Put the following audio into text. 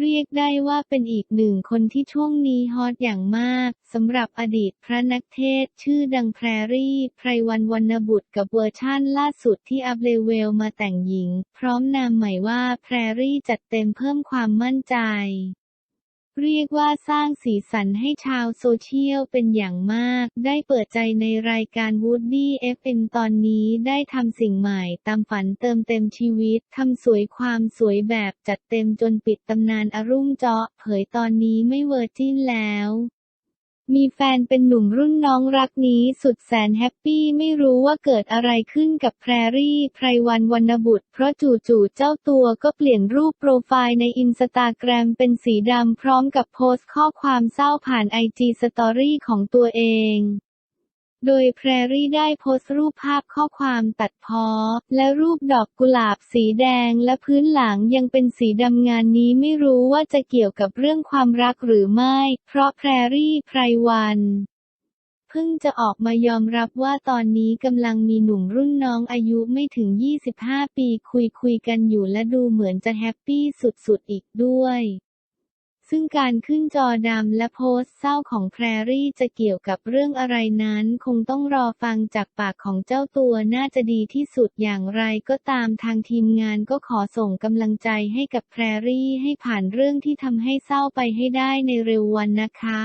เรียกได้ว่าเป็นอีกหนึ่งคนที่ช่วงนี้ฮอตอย่างมากสำหรับอดีตพระนักเทศ ชื่อดังแพรรี่ ไพรวันวรรณบุตรกับเวอร์ชั่นล่าสุดที่อัพเลเวลมาแต่งหญิง พร้อมนามใหม่ว่าแพรรี่จัดเต็มเพิ่มความมั่นใจ เรียกว่าสร้างสีสันให้ชาวโซเชียลเป็นอย่างมาก ได้เปิดใจในรายการ Woody FM ตอนนี้ได้ทำสิ่งใหม่ตามฝันเติมเต็มชีวิต ทำสวยความสวยแบบจัดเต็มจนปิดตำนานอรุ่งเจาะ เผยตอนนี้ไม่เวอร์จินแล้ว มีแฟนเป็นหนุ่มรุ่นน้องรักนี้สุดแสนแฮปปี้ไม่รู้ว่าเกิดอะไรขึ้นกับแพรรี่ไพรวันวรรณบุตร เพราะจู่ๆเจ้าตัวก็เปลี่ยนรูปโปรไฟล์ในอินสตาแกรมเป็นสีดำพร้อมกับโพสต์ข้อความเศร้าผ่านไอจีสตอรี่ของตัวเอง โดยแพรรี่ได้โพสต์รูปภาพข้อความตัดพ้อ และรูปดอกกุหลาบสีแดงและพื้นหลังยังเป็นสีดำงานนี้ไม่รู้ว่าจะเกี่ยวกับเรื่องความรักหรือไม่ เพราะแพรรี่ไพรวันเพิ่งจะออกมายอมรับว่าตอนนี้กำลังมีหนุ่มรุ่นน้องอายุไม่ถึง 25 ปีคุยคุยกันอยู่และดูเหมือนจะแฮปปี้สุดๆอีกด้วย ซึ่งการขึ้นจอดำและโพสต์เศร้าของแพรรี่จะเกี่ยวกับเรื่องอะไรนั้น คงต้องรอฟังจากปากของเจ้าตัวน่าจะดีที่สุดอย่างไรก็ตามทางทีมงานก็ขอส่งกำลังใจให้กับแพรรี่ให้ผ่านเรื่องที่ทำให้เศร้าไปให้ได้ในเร็ววันนะคะ